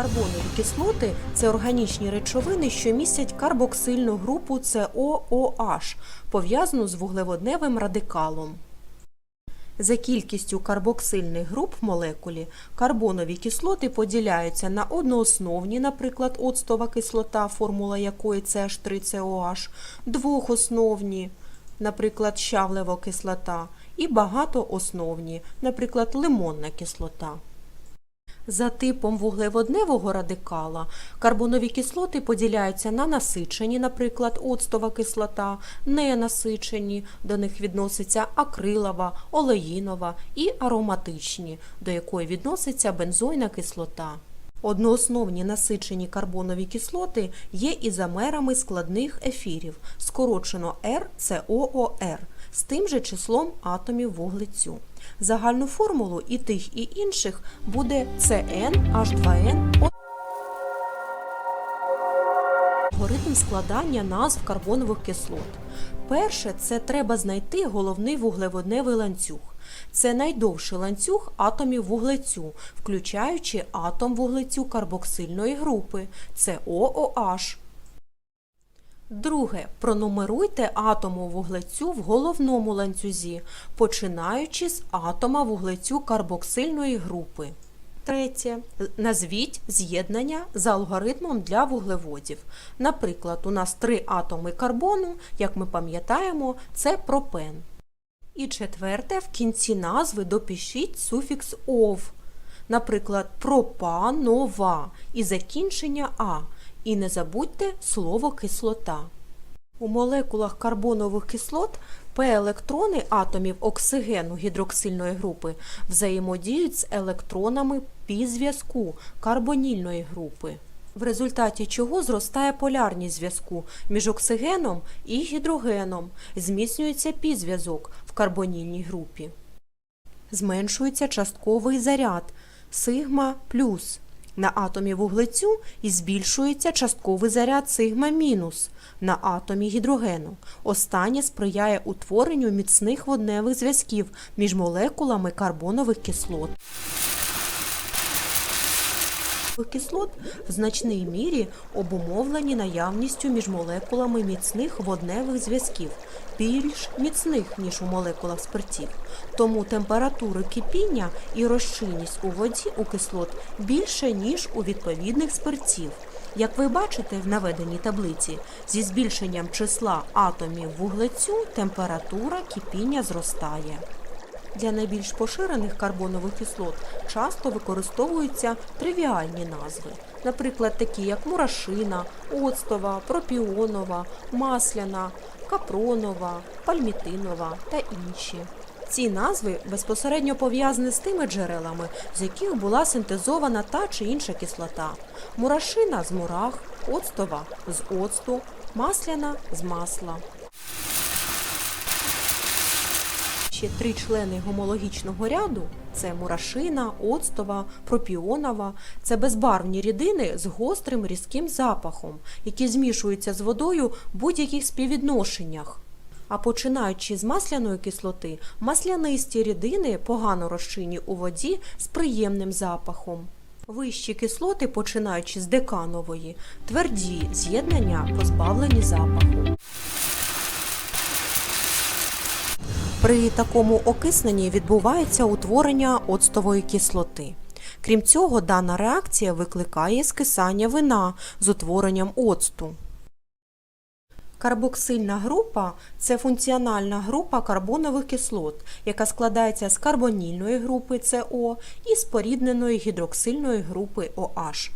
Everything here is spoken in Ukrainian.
Карбонові кислоти це органічні речовини, що містять карбоксильну групу COOH, пов'язану з вуглеводневим радикалом. За кількістю карбоксильних груп в молекулі карбонові кислоти поділяються на одноосновні, наприклад, оцтова кислота, формула якої CH3COH, двохосновні, наприклад, щавлева кислота, і багатоосновні, наприклад, лимонна кислота. За типом вуглеводневого радикала. Карбонові кислоти поділяються на насичені, наприклад, оцтова кислота, ненасичені, до них відноситься акрилова, олеїнова і ароматичні, до якої відноситься бензойна кислота. Одноосновні насичені карбонові кислоти є ізомерами складних ефірів, скорочено RCOOR, з тим же числом атомів вуглецю. Загальну формулу і тих, і інших буде CnH2n. Алгоритм складання назв карбонових кислот. Перше, це треба знайти головний вуглеводневий ланцюг. Це найдовший ланцюг атомів вуглецю, включаючи атом вуглецю карбоксильної групи. Це OOH. Друге. Пронумеруйте атому вуглецю в головному ланцюзі, починаючи з атома вуглецю карбоксильної групи. Третє. Назвіть з'єднання за алгоритмом для вуглеводів. Наприклад, у нас три атоми карбону, як ми пам'ятаємо, це пропен. І четверте, в кінці назви допишіть суфікс ов. Наприклад, пропанова і закінчення а. І не забудьте слово кислота. У молекулах карбонових кислот П-електрони атомів оксигену гідроксильної групи взаємодіють з електронами пі-зв'язку карбонільної групи, в результаті чого зростає полярність зв'язку між оксигеном і гідрогеном, зміцнюється пі-зв'язок в карбонільній групі. Зменшується частковий заряд сигма плюс на атомі вуглецю і збільшується частковий заряд сигма мінус на атомі гідрогену. Останнє сприяє утворенню міцних водневих зв'язків між молекулами карбонових кислот. Кислот в значній мірі обумовлені наявністю між молекулами міцних водневих зв'язків, більш міцних, ніж у молекулах спиртів. Тому температури кипіння і розчинність у воді у кислот більше, ніж у відповідних спиртів. Як ви бачите в наведеній таблиці, зі збільшенням числа атомів вуглецю температура кипіння зростає. Для найбільш поширених карбонових кислот часто використовуються тривіальні назви, наприклад, такі як мурашина, оцтова, пропіонова, масляна, капронова, пальмітинова та інші. Ці назви безпосередньо пов'язані з тими джерелами, з яких була синтезована та чи інша кислота. Мурашина з мурах, оцтова з оцту, масляна з масла. Ще три члени гомологічного ряду це мурашина, оцтова, пропіонова. Це безбарвні рідини з гострим різким запахом, які змішуються з водою в будь-яких співвідношеннях. А починаючи з масляної кислоти, маслянисті рідини погано розчинні у воді з приємним запахом. Вищі кислоти, починаючи з деканової, тверді з'єднання позбавлені запаху. При такому окисненні відбувається утворення оцтової кислоти. Крім цього, дана реакція викликає скисання вина з утворенням оцту. Карбоксильна група це функціональна група карбонових кислот, яка складається з карбонільної групи СО і спорідненої гідроксильної групи OH.